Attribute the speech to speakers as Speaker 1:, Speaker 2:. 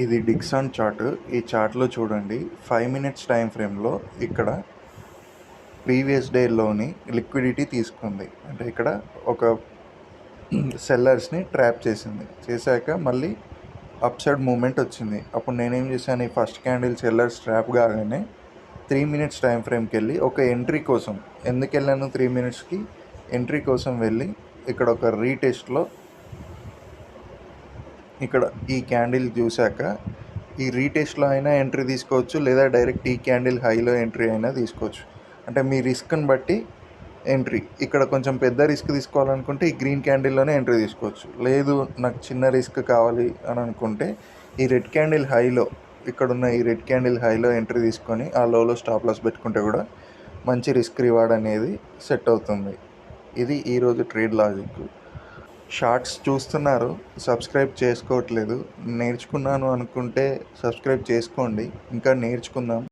Speaker 1: ఇది Dixon chart ఈ చార్ట్లో చూడండి ఫైవ్ మినిట్స్ టైం ఫ్రేమ్లో ఇక్కడ ప్రీవియస్ డేలోని లిక్విడిటీ తీసుకుంది. అంటే ఇక్కడ ఒక సెల్లర్స్ని ట్రాప్ చేసింది. చేశాక మళ్ళీ అప్ సైడ్ మూమెంట్ వచ్చింది. అప్పుడు నేనేం చేశాను ఈ ఫస్ట్ క్యాండిల్ సెల్లర్స్ ట్రాప్ కాగానే త్రీ మినిట్స్ టైం ఫ్రేమ్కి వెళ్ళి ఒక ఎంట్రీ కోసం ఎందుకు వెళ్ళాను త్రీ మినిట్స్కి? ఎంట్రీ కోసం వెళ్ళి ఇక్కడ ఒక రీటెస్ట్లో ఇక్కడ ఈ క్యాండిల్ చూశాక ఈ రీటెస్ట్లో అయినా ఎంట్రీ తీసుకోవచ్చు లేదా డైరెక్ట్ ఈ క్యాండిల్ హైలో ఎంట్రీ అయినా తీసుకోవచ్చు. అంటే మీ రిస్క్ని బట్టి ఎంట్రీ. ఇక్కడ కొంచెం పెద్ద రిస్క్ తీసుకోవాలనుకుంటే ఈ గ్రీన్ క్యాండిల్లోనే ఎంట్రీ తీసుకోవచ్చు. లేదు నాకు చిన్న రిస్క్ కావాలి అని అనుకుంటే ఈ రెడ్ క్యాండిల్ హైలో ఇక్కడున్న ఈ రెడ్ క్యాండిల్ హైలో ఎంట్రీ తీసుకొని ఆ లోలో స్టాప్ లాస్ పెట్టుకుంటే కూడా మంచి రిస్క్ రివార్డ్ అనేది సెట్ అవుతుంది. ఇది ఈరోజు ట్రేడ్ లాజిక్. షార్ట్స్ చూస్తున్నారు సబ్స్క్రైబ్ చేసుకోవట్లేదు. నేర్చుకున్నాను అనుకుంటే సబ్స్క్రైబ్ చేసుకోండి. ఇంకా నేర్చుకుందాం.